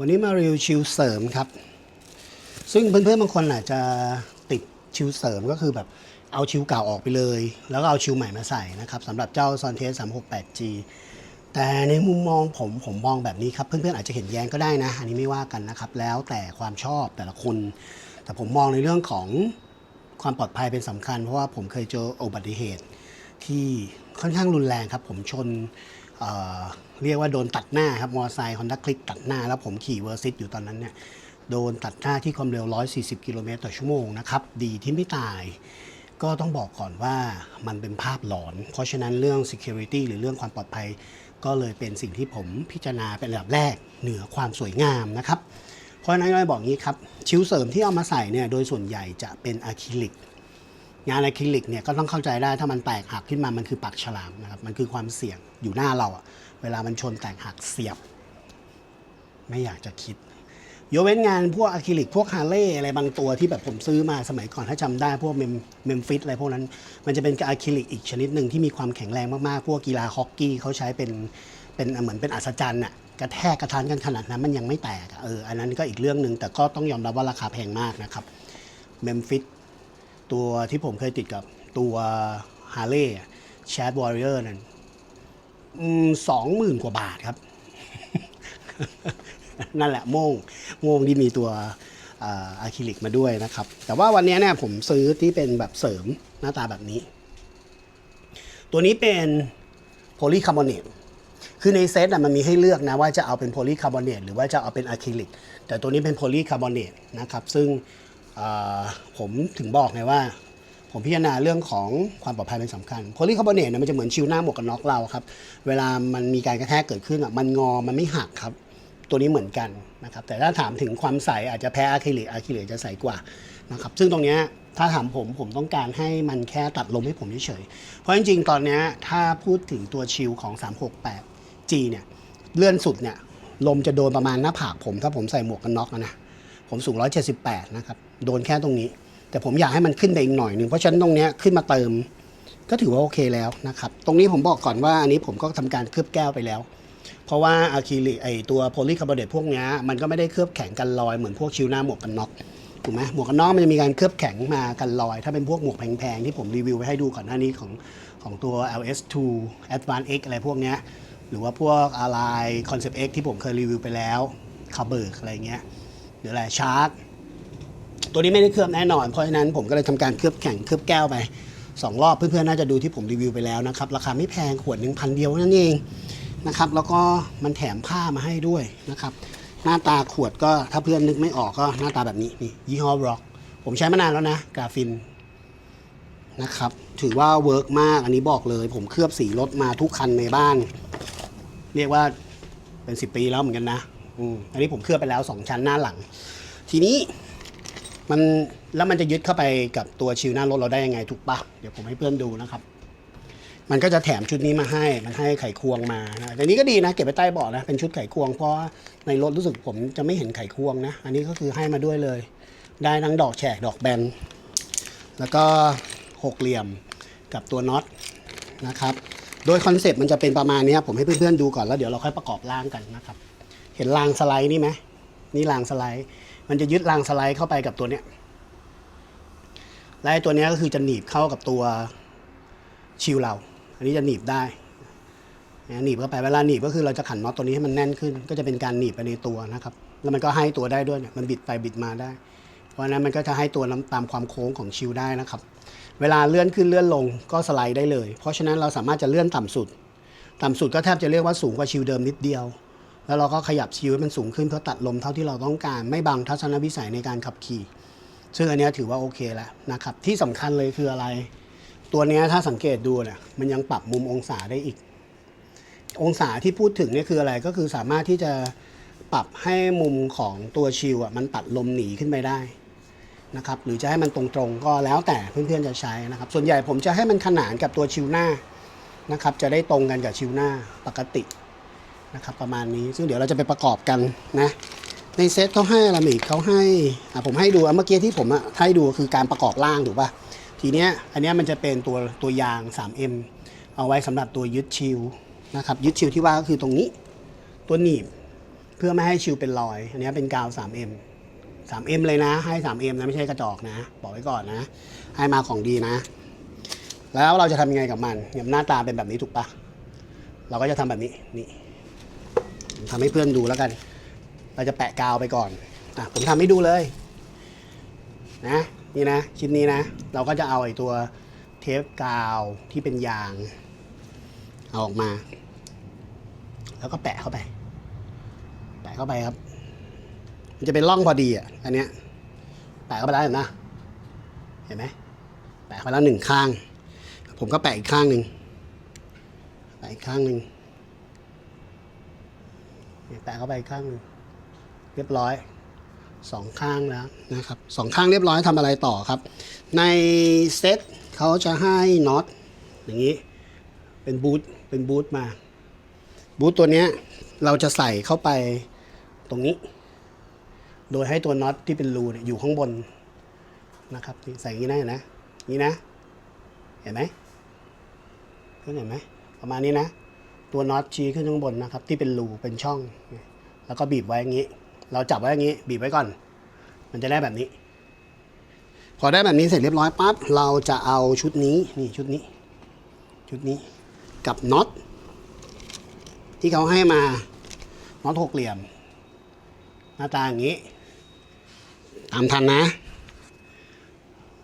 วันนี้มารีวิวชิลเสริมครับ ซึ่งเพื่อนๆบางคนอาจจะติดชิลเสริมก็คือแบบเอาชิลเก่าออกไปเลย แล้วก็เอาชิลใหม่มาใส่นะครับสำหรับเจ้า s o n t e s 368G แต่ในมุมมองผมผมมองแบบนี้ครับ เพื่อนๆอาจจะเห็นแย้งก็ได้นะ อันนี้ไม่ว่ากันนะครับ แล้วแต่ความชอบแต่ละคน แต่ผมมองในเรื่องของความปลอดภัยเป็นสำคัญ เพราะว่าผมเคยเจออุบัติเหตุที่ค่อนข้างรุนแรงครับ ผมชน เเรียกว่าโดนตัดหน้าครับมอเตอร์ไซค์ฮอนด้าคลิกตัดหน้า แล้วผมขี่เวอร์ซิตอยู่ตอนนั้นเนี่ยโดนตัดหน้าที่ความเร็ว 140 กิโลเมตรต่อชั่วโมงนะครับ ดีที่ไม่ตาย ก็ต้องบอกก่อนว่ามันเป็นภาพหลอน เพราะฉะนั้นเรื่อง security หรือเรื่องความปลอดภัย ก็เลยเป็นสิ่งที่ผมพิจารณาเป็นอันดับแรกเหนือความสวยงามนะครับ เพราะฉะนั้นก็เลยบอกงี้ครับ ชิ้วเสริมที่เอามาใส่เนี่ยโดยส่วนใหญ่จะเป็นอะคริลิก งานอะคริลิกเนี่ยก็ต้องเข้าใจได้ถ้ามันแตกหักขึ้นมามันคือปากฉลามนะครับมันคือความเสี่ยงอยู่หน้าเราอะเวลามันชนแตกหักเสียบ ไม่อยากจะคิดยกเว้นงานพวกอะคริลิกพวกฮาร์เลย์อะไรบางตัวที่แบบผมซื้อมาสมัยก่อนถ้าจำได้พวกเมมเมมฟิตอะไรพวกนั้น มันจะเป็นอะคริลิกอีกชนิดหนึ่งที่มีความแข็งแรงมากๆ พวกกีฬาฮอกกี้เขาใช้เป็นเป็นเหมือนเป็นอัศจรรย์อะกระแทกกระทานกันขนาดนั้นมันยังไม่แตกเอออันนั้นก็อีกเรื่องหนึ่งแต่ก็ต้องยอมรับว่าราคาแพงมากนะครับเมมฟิต ตัวที่ผมเคยติดกับตัวฮาร์เลย์แชดวอริเออร์นั่นสองหมื่นกว่าบาทครับ นั่นแหละโม่งโม่งที่มีตัวอะคริลิกมาด้วยนะครับ แต่ว่าวันนี้เนี่ยผมซื้อที่เป็นแบบเสริมหน้าตาแบบนี้ ตัวนี้เป็นโพลีคาร์บอเนตคือในเซตมันมีให้เลือกนะว่าจะเอาเป็นโพลีคาร์บอเนตหรือว่าจะเอาเป็นอะคริลิกแต่ตัวนี้เป็นโพลีคาร์บอเนตนะครับ ซึ่ง ผมถึงบอกไงว่า ผมพิจารณาเรื่องของความปลอดภัยเป็นสำคัญโพลีคาร์บอเนตเนี่ยมันจะเหมือนชิวหน้าหมวกกันน็อกเราครับ เวลามันมีการกระแทกเกิดขึ้นอะมันงอมันไม่หักครับ ตัวนี้เหมือนกันนะครับแต่ถ้าถามถึงความใสอาจจะแพ้อะคริลิกอะคริลิกจะใสกว่านะครับซึ่งตรงนี้ถ้าถามผมผมต้องการให้มันแค่ตัดลมให้ผมเฉยๆเพราะจริงๆ ตอนนี้ถ้าพูดถึงตัวชิลของ 368G เนี่ยเลื่อนสุดเนี่ยลมจะโดนประมาณหน้าผากผม ถ้าผมใส่หมวกกันน็อกนะ ผมสูง 178 นะครับ โดนแค่ตรงนี้ แต่ผมอยากให้มันขึ้นไปอีกหน่อยหนึ่งเพราะฉะนั้นตรงนี้ขึ้นมาเติม ก็ถือว่าโอเคแล้วนะครับ ตรงนี้ผมบอกก่อนว่าอันนี้ผมก็ทำการเคลือบแก้วไปแล้ว เพราะว่าอะคริลิกไอตัวโพลีคาร์บอเนตพวกนี้มันก็ไม่ได้เคลือบแข็งกันรอยเหมือนพวกชิวหน้าหมวกกันน็อกถูกไหมหมวกกันน็อกมันจะมีการเคลือบแข็งมากันรอย ถ้าเป็นพวกหมวกแพงๆที่ผมรีวิวไว้ให้ดูก่อนหน้านี้ของของตัว LS2 Advanced X อะไรพวกนี้หรือว่าพวกอะไร Concept X ที่ผมเคยรีวิวไปแล้วคาเบิร์กอะไรเงี้ยหรืออะไรชาร์ก ตัวนี้ไม่ได้เคลือบแน่นอน เพราะฉะนั้นผมก็เลยทำการเคลือบแข็งเคลือบแก้วไปสองรอบเพื่อนๆน่าจะดูที่ผมรีวิวไปแล้วนะครับ ราคาไม่แพงขวดหนึ่งพันเดียวนั่นเองนะครับ แล้วก็มันแถมผ้ามาให้ด้วยนะครับ หน้าตาขวดก็ถ้าเพื่อนนึกไม่ออกก็หน้าตาแบบนี้นี่ยี่ห้อร็อกผมใช้มานานแล้วนะกราฟินนะครับ ถือว่าเวิร์กมากอันนี้บอกเลย ผมเคลือบสีรถมาทุกคันในบ้าน เรียกว่าเป็นสิบปีแล้วเหมือนกันนะอืมอันนี้ผมเคลือบไปแล้วสองชั้นหน้าหลัง ทีนี้ มันแล้วมันจะยึดเข้าไปกับตัวชิวหน้ารถเราได้ยังไงถูกปะเดี๋ยวผมให้เพื่อนดูนะครับ มันก็จะแถมชุดนี้มาให้ มันให้ไขควงมานะแต่นี้ก็ดีนะ เก็บไปใต้เบาะนะ เป็นชุดไขควง เพราะในรถรู้สึกผมจะไม่เห็นไขควงนะ อันนี้ก็คือให้มาด้วยเลย ได้ทั้งดอกแฉกดอกแบน แล้วก็หกเหลี่ยมกับตัวน็อตนะครับ โดยคอนเซปต์มันจะเป็นประมาณนี้ผมให้เพื่อนๆดูก่อนแล้วเดี๋ยวเราค่อยประกอบร่างกันนะครับ เห็นรางสไลด์นี่ไหมนี่รางสไลด์ มันจะยึดรางสไลด์เข้าไปกับตัวเนี้ยและไอตัวเนี้ยก็คือจะหนีบเข้ากับตัวชิวเรา อันนี้จะหนีบได้หนีบเข้าไปเวลาหนีบก็คือเราจะขันน็อตตัวนี้ให้มันแน่นขึ้น ก็จะเป็นการหนีบไปในตัวนะครับ แล้วมันก็ให้ตัวได้ด้วยมันบิดไปบิดมาได้ เพราะนั้นมันก็จะให้ตัวตามความโค้งของชิวได้นะครับ เวลาเลื่อนขึ้นเลื่อนลงก็สไลด์ได้เลย เพราะฉะนั้นเราสามารถจะเลื่อนต่ำสุด ต่ำสุดก็แทบจะเรียกว่าสูงกว่าชิวเดิมนิดเดียว แล้วเราก็ขยับชิวให้มันสูงขึ้นเพื่อตัดลมเท่าที่เราต้องการ ไม่บังทัศนวิสัยในการขับขี่ ซึ่งอันนี้ถือว่าโอเคแล้วนะครับ ที่สำคัญเลยคืออะไร ตัวนี้ถ้าสังเกตดูเนี่ยมันยังปรับมุมองศาได้อีก องศาที่พูดถึงนี่คืออะไรก็คือสามารถที่จะปรับให้มุมของตัวชิวอะมันตัดลมหนีขึ้นไปได้นะครับหรือจะให้มันตรงๆก็แล้วแต่เพื่อนๆจะใช้นะครับ ส่วนใหญ่ผมจะให้มันขนานกับตัวชิวหน้านะครับ จะได้ตรงกันกับชิวหน้าปกติ นะครับประมาณนี้ซึ่งเดี๋ยวเราจะไปประกอบกันนะในเซตเขาให้อะไรอีกเขาให้ผมให้ดูเมื่อกี้ที่ผมให้ดูคือการประกอบร่างถูกป่ะทีเนี้ยอันเนี้ยมันจะเป็นตัวตัวยาง 3M เอาไว้สำหรับตัวยึดชิลนะครับยึดชิลที่ว่าก็คือตรงนี้ตัวหนีบเพื่อไม่ให้ชิวเป็นรอย อันนี้เป็นกาว 3M 3M เลยนะ ให้ 3M นะไม่ใช่กระจอกนะ บอกไว้ก่อนนะ ให้มาของดีนะ แล้วเราจะทำยังไงกับมันเนี่ยหน้าตาเป็นแบบนี้ถูกปะเราก็จะทำแบบนี้นี่ ทำให้เพื่อนดูแล้วกัน เราจะแปะกาวไปก่อนอะผมทำให้ดูเลย นะนี่นะชิ้นนี้นะ เราก็จะเอาไอ้ตัวเทปกาวที่เป็นยางเอาออกมา แล้วก็แปะเข้าไป แปะเข้าไปครับ มันจะเป็นร่องพอดีอะอันเนี้ยแปะเข้าไปแล้วเห็นนะเห็นไหมแปะเข้าไปแล้วหนึ่งข้าง ผมก็แปะอีกข้างหนึ่งแปะอีกข้างหนึ่ง แปะเข้าไปข้างหนึ่งเรียบร้อยสองข้างแล้วนะครับสองข้างเรียบร้อยทำอะไรต่อครับ ในเซ็ตเขาจะให้น็อตอย่างนี้เป็นบูทเป็นบูทมาบูทตัวเนี้ยเราจะใส่เข้าไปตรงนี้ โดยให้ตัวน็อตที่เป็นรูอยู่ข้างบนนะครับใส่อย่างนี้นะเห็นนะนี่นะ เห็นไหมเห็นไหมประมาณนี้นะ ตัวน็อตชี้ขึ้นข้างบนนะครับ ที่เป็นรูเป็นช่อง แล้วก็บีบไว้อย่างนี้ เราจับไว้อย่างนี้ บีบไว้ก่อน มันจะได้แบบนี้ พอได้แบบนี้เสร็จเรียบร้อยปั๊บเราจะเอาชุดนี้นี่ชุดนี้ ชุดนี้กับน็อตที่เขาให้มาน็อตหกเหลี่ยม หน้าตาอย่างนี้ตามทันนะ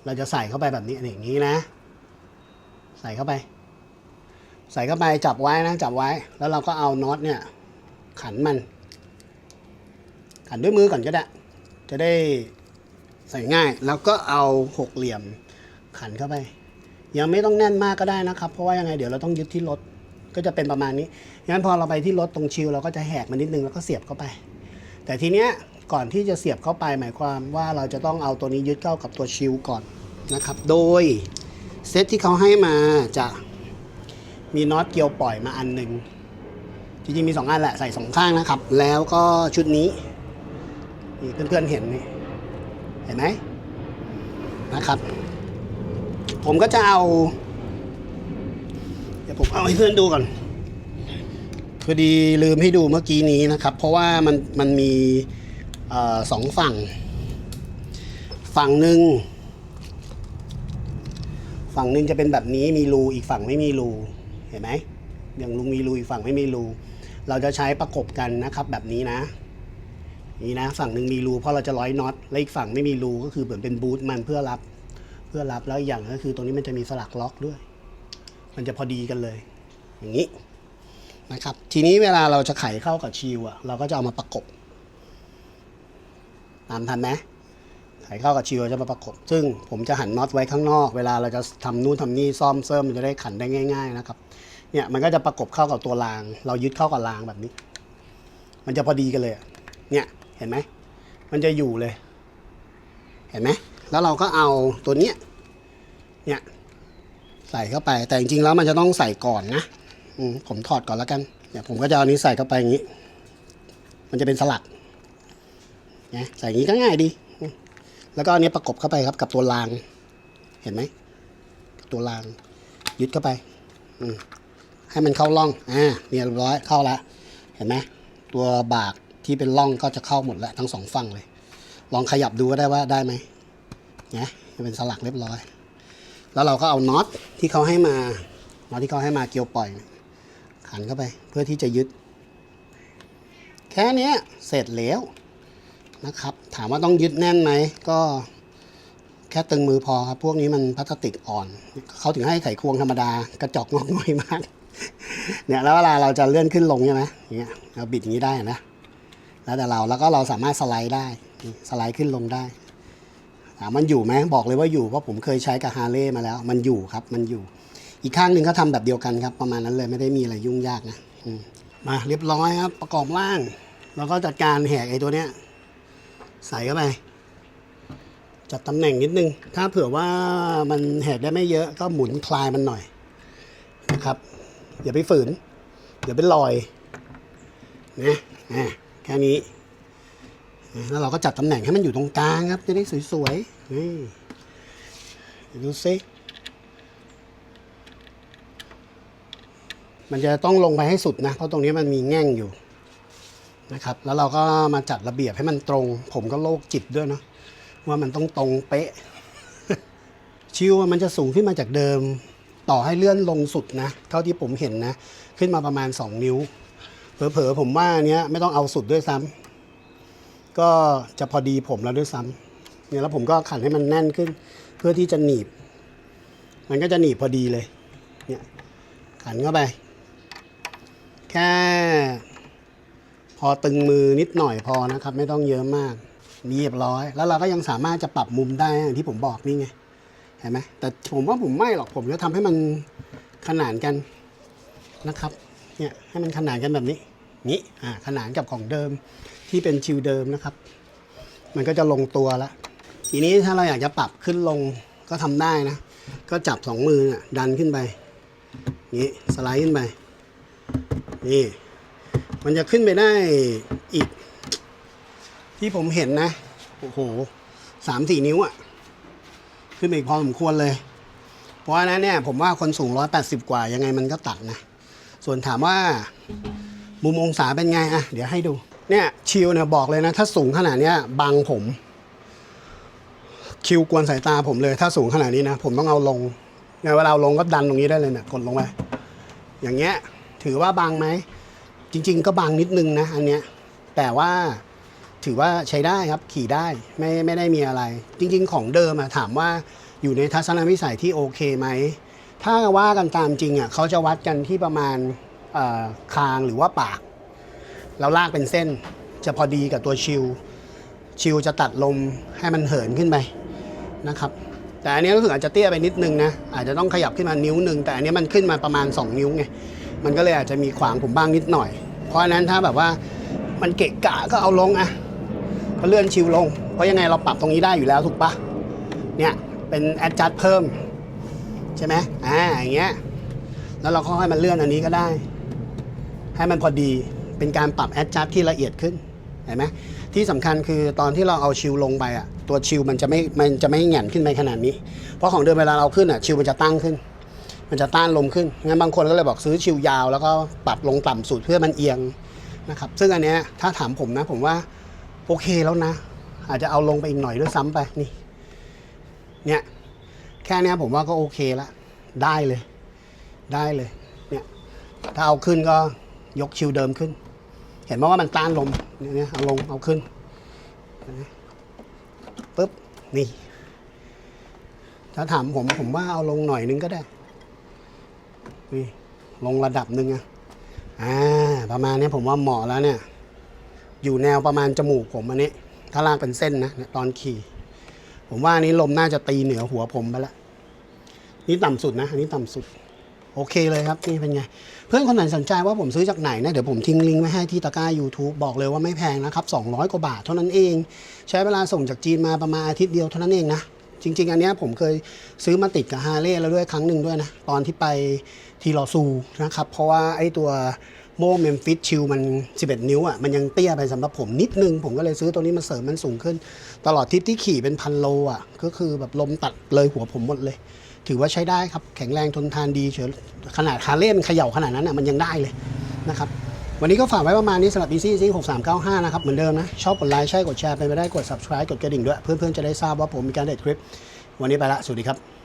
เราจะใส่เข้าไปแบบนี้อย่างนี้นะ ใส่เข้าไป ใส่เข้าไปจับไว้นะจับไว้ แล้วเราก็เอาน็อตเนี่ย ขันมัน ขันด้วยมือก่อนก็ได้ จะได้ใส่ง่าย แล้วก็เอาหกเหลี่ยมขันเข้าไป ยังไม่ต้องแน่นมากก็ได้นะครับ เพราะว่ายังไงเดี๋ยวเราต้องยึดที่รถก็จะเป็นประมาณนี้งั้นพอเราไปที่รถตรงชิลเราก็จะแหกมันนิดนึงแล้วก็เสียบเข้าไป แต่ทีเนี้ยก่อนที่จะเสียบเข้าไปหมายความว่าเราจะต้องเอาตัวนี้ยึดเข้ากับตัวชิลก่อนนะครับ โดยเซตที่เขาให้มาจะ มีน็อตเกียวปล่อยมาอันหนึ่งจริงๆมีสองอันแหละใส่สองข้างนะครับ แล้วก็ชุดนี้นี่เพื่อนๆเห็นนี่เห็นไหมนะครับ ผมก็จะเอา เดี๋ยวผมเอาให้เพื่อนดูก่อนพอดีลืมให้ดูเมื่อกี้นี้นะครับ เพราะว่ามันมันมีอสองฝั่ง ฝั่งหนึ่งฝั่งหนึ่งจะเป็นแบบนี้มีรูอีกฝั่งไม่มีรู เห็นไหมอย่างลุงมีรูอีกฝั่งไม่มีรูเราจะใช้ประกบกันนะครับแบบนี้นะ นี่นะฝั่งหนึ่งมีรูเพราะเราจะร้อยน็อตและอีกฝั่งไม่มีรูก็คือเหมือนเป็นบูทมันเพื่อรับ เพื่อรับแล้วอย่างก็คือตรงนี้มันจะมีสลักล็อกด้วย มันจะพอดีกันเลย อย่างนี้นะครับ ทีนี้เวลาเราจะไขเข้ากับชิวอะเราก็จะเอามาประกบตามทันไหมไขเข้ากับชิวจะมาประกบ ซึ่งผมจะหันน็อตไว้ข้างนอก เวลาเราจะทำนู่นทำนี่ซ่อมเสริมมันจะได้ขันได้ง่าย ๆ นะครับ เนี่ยมันก็จะประกบเข้ากับตัวราง เรายึดเข้ากับรางแบบนี้ มันจะพอดีกันเลย เนี่ยเห็นไหม มันจะอยู่เลย เห็นไหม แล้วเราก็เอาตัวเนี้ย เนี่ยใส่เข้าไป แต่จริงๆแล้วมันจะต้องใส่ก่อนนะอืผมถอดก่อนแล้วกันเนี่ยผมก็จะเอานี้ใส่เข้าไปอย่างนี้ มันจะเป็นสลักนะใส่อย่างนี้ก็ง่ายดี แล้วก็อันนี้ประกบเข้าไปครับกับตัวราง เห็นไหม ตัวรางยึดเข้าไป อืม ให้มันเข้าร่องอ่าเนี่ยเรียบร้อยเข้าละเห็นไหมตัวบากที่เป็นร่องก็จะเข้าหมดแล้วทั้งสองฝั่งเลย ลองขยับดูก็ได้ว่าได้ไหมเนี่ยจะเป็นสลักเรียบร้อย แล้วเราก็เอาน็อตที่เขาให้มาน็อตที่เขาให้มาเกี่ยวปล่อยขันเข้าไปเพื่อที่จะยึด แค่นี้เสร็จแล้วนะครับ ถามว่าต้องยึดแน่นไหมก็แค่ตึงมือพอครับ พวกนี้มันพลาสติกอ่อน เขาถึงให้ไขควงธรรมดา กระจอกงอกง่อยมาก เนี่ยแล้วเวลาเราจะเลื่อนขึ้นลงใช่ไหมอย่างเงี้ยเราบิดอย่างนี้ได้นะ แล้วแต่เราแล้วก็เราสามารถสไลด์ได้สไลด์ขึ้นลงได้ถามมันอยู่ไหมบอกเลยว่าอยู่เพราะผมเคยใช้กับฮาร์เลย์มาแล้ว มันอยู่ครับมันอยู่ อีกข้างหนึ่งก็ทำแบบเดียวกันครับ ประมาณนั้นเลยไม่ได้มีอะไรยุ่งยากนะมมาเรียบร้อยครับ ประกอบร่าง แล้วก็จัดการแหกไอ้ตัวเนี้ยใส่เข้าไปจัดตำแหน่งนิดนึง ถ้าเผื่อว่ามันแหกได้ไม่เยอะก็หมุนคลายมันหน่อยนะครับ อย่าไปฝืน เดี๋ยวเป็นรอยนะแค่นี้ แล้วเราก็จัดตำแหน่งให้มันอยู่ตรงกลางครับ จะได้สวยๆนี่ดูซิมันจะต้องลงไปให้สุดนะ เพราะตรงนี้มันมีแง่งอยู่นะครับ แล้วเราก็มาจัดระเบียบให้มันตรง ผมก็โลกจิตด้วยเนาะว่ามันต้องตรงเป๊ะ ชิวมันจะสูงขึ้นมาจากเดิม ต่อให้เลื่อนลงสุดนะ เท่าที่ผมเห็นนะ ขึ้นมาประมาณ 2 นิ้ว เผลอๆผมว่าอันเนี้ยไม่ต้องเอาสุดด้วยซ้ำก็จะพอดีผมแล้วด้วยซ้ำเนี่ยแล้วผมก็ขันให้มันแน่นขึ้น เพื่อที่จะหนีบ มันก็จะหนีบพอดีเลยเนี่ยขันเข้าไป แค่พอตึงมือนิดหน่อยพอนะครับ ไม่ต้องเยอะมากเรียบร้อย แล้วเราก็ยังสามารถจะปรับมุมได้อย่างที่ผมบอกนี่ไง เห็นไหมแต่ผมว่าผมไม่หรอกผมจะทำให้มันขนานกันนะครับเนี่ยให้มันขนานกันแบบนี้นี้อ่าขนานกับของเดิมที่เป็นชิวเดิมนะครับ มันก็จะลงตัวล้วทีนี้ถ้าเราอยากจะปรับขึ้นลงก็ทำได้นะ ก็จับสองมือนี่ยดันขึ้นไปนี้สไลด์ขึ้นไปนี่มันจะขึ้นไปได้อีก ที่ผมเห็นนะโอ้โหสามสี่นิ้วอะ ขึ้นไปอีกพอสมควรเลย เพราะฉะนั้นเนี่ยผมว่าคนสูงร้อยแปดสิบกว่ายังไงมันก็ตัดนะ ส่วนถามว่ามุมองศาเป็นไงอะเดี๋ยวให้ดู เนี่ยชิวเนี่ยบอกเลยนะ ถ้าสูงขนาดเนี้ยบังผม คิวกวนสายตาผมเลย ถ้าสูงขนาดนี้นะ ผมต้องเอาลงเนี่ยเวลาเอาลงก็ดันตรงนี้ได้เลยเนี่ยกดลงไปอย่างเงี้ย ถือว่าบังไหม จริง ๆ ก็บางนิดนึงนะ อันเนี้ยแต่ว่า ถือว่าใช้ได้ครับขี่ได้ไม่ไม่ได้มีอะไร จริง ๆ ของเดิมอะถามว่าอยู่ในทัศนวิสัยที่โอเคไหมถ้าว่ากันตามจริงอะเขาจะวัดกันที่ประมาณคางหรือว่าปาก แล้วลากเป็นเส้นจะพอดีกับตัวชิลชิลจะตัดลมให้มันเหินขึ้นไปนะครับ แต่อันนี้รู้สึกอาจจะเตี้ยไปนิดนึงนะอาจจะต้องขยับขึ้นมานิ้วหนึ่งแต่อันนี้มันขึ้นมาประมาณ 2 นิ้วไงมันก็เลยอาจจะมีขวางผมบ้างนิดหน่อย เพราะฉะนั้นถ้าแบบว่ามันเกะกะก็เอาลงอะ ก็เลื่อนชิวลง เพราะยังไงเราปรับตรงนี้ได้อยู่แล้วถูกปะเนี่ยเป็นแอดจัดเพิ่ม ใช่ไหมอ่าอย่างเงี้ยแล้วเราค่อยๆมันเลื่อนอันนี้ก็ได้ ให้มันพอดีเป็นการปรับแอดจัดที่ละเอียดขึ้นเห็นไหมที่สำคัญคือตอนที่เราเอาชิวลงไปอะตัวชิวมันจะไม่มันจะไม่แหง่นขึ้นไปขนาดนี้ เพราะของเดิมเวลาเราขึ้นอะชิวมันจะตั้งขึ้น มันจะต้านลมขึ้นงั้นบางคนก็เลยบอกซื้อชิวยาว แล้วก็ปรับลงต่ำสุดเพื่อมันเอียงนะครับซึ่งอันเนี้ยถ้าถามผมนะผมว่า โอเคแล้วนะ อาจจะเอาลงไปอีกหน่อยด้วยซ้ำไปนี่ เนี่ยแค่เนี้ยผมว่าก็โอเคละได้เลย ได้เลยเนี่ยถ้าเอาขึ้นก็ยกชิวเดิมขึ้น เห็นไหมว่ามันต้านลมเนี่ยเอาลงเอาขึ้นปึ๊บนี่ ถ้าถามผมผมว่าเอาลงหน่อยนึงก็ได้นี่ลงระดับหนึ่งอะอ่าประมาณนี้ผมว่าเหมาะแล้วเนี่ย อยู่แนวประมาณจมูกผมอันนี้ ถ้าลากเป็นเส้นนะตอนขี่ ผมว่าอันนี้ลมน่าจะตีเหนือหัวผมไปแล้วนี่ต่ำสุดนะอันนี้ต่ำสุด โอเคเลยครับนี่เป็นไง เพื่อนคนไหนสนใจว่าผมซื้อจากไหนนะ เดี๋ยวผมทิ้งลิงก์ไว้ให้ที่ตะกร้า YouTube บอกเลยว่าไม่แพงนะครับ 200 กว่าบาทเท่านั้นเอง ใช้เวลาส่งจากจีนมาประมาณอาทิตย์เดียวเท่านั้นเองนะจริง ๆ อันนี้ผมเคยซื้อมาติดกับฮาร์เลย์แล้วด้วยครั้งหนึ่งด้วยนะ ตอนที่ไปทีลอซูนะครับ เพราะว่าไอ้ตัว โมเมมฟิตชิลมัน 11 นิ้วอะมันยังเตี้ยไปสำหรับผมนิดนึง ผมก็เลยซื้อตัวนี้มาเสริมมันสูงขึ้น ตลอดทริปที่ขี่เป็นพันโลอะก็คือแบบลมตัดเลยหัวผมหมดเลย ถือว่าใช้ได้ครับ แข็งแรงทนทานดีเฉยขนาดฮาเลย์มันเขย่าขนาดนั้นอะมันยังได้เลยนะครับวันนี้ก็ฝากไว้ประมาณนี้สำหรับ Easy ซิ6395 นะครับ เหมือนเดิมนะ ชอบกดไลค์ ใช่กดแชร์ไปไม่ได้กด subscribe กดกระดิ่งด้วย เพื่อนๆ จะได้ทราบว่าผมมีการเด็ดคลิป วันนี้ไปละ สวัสดีครับ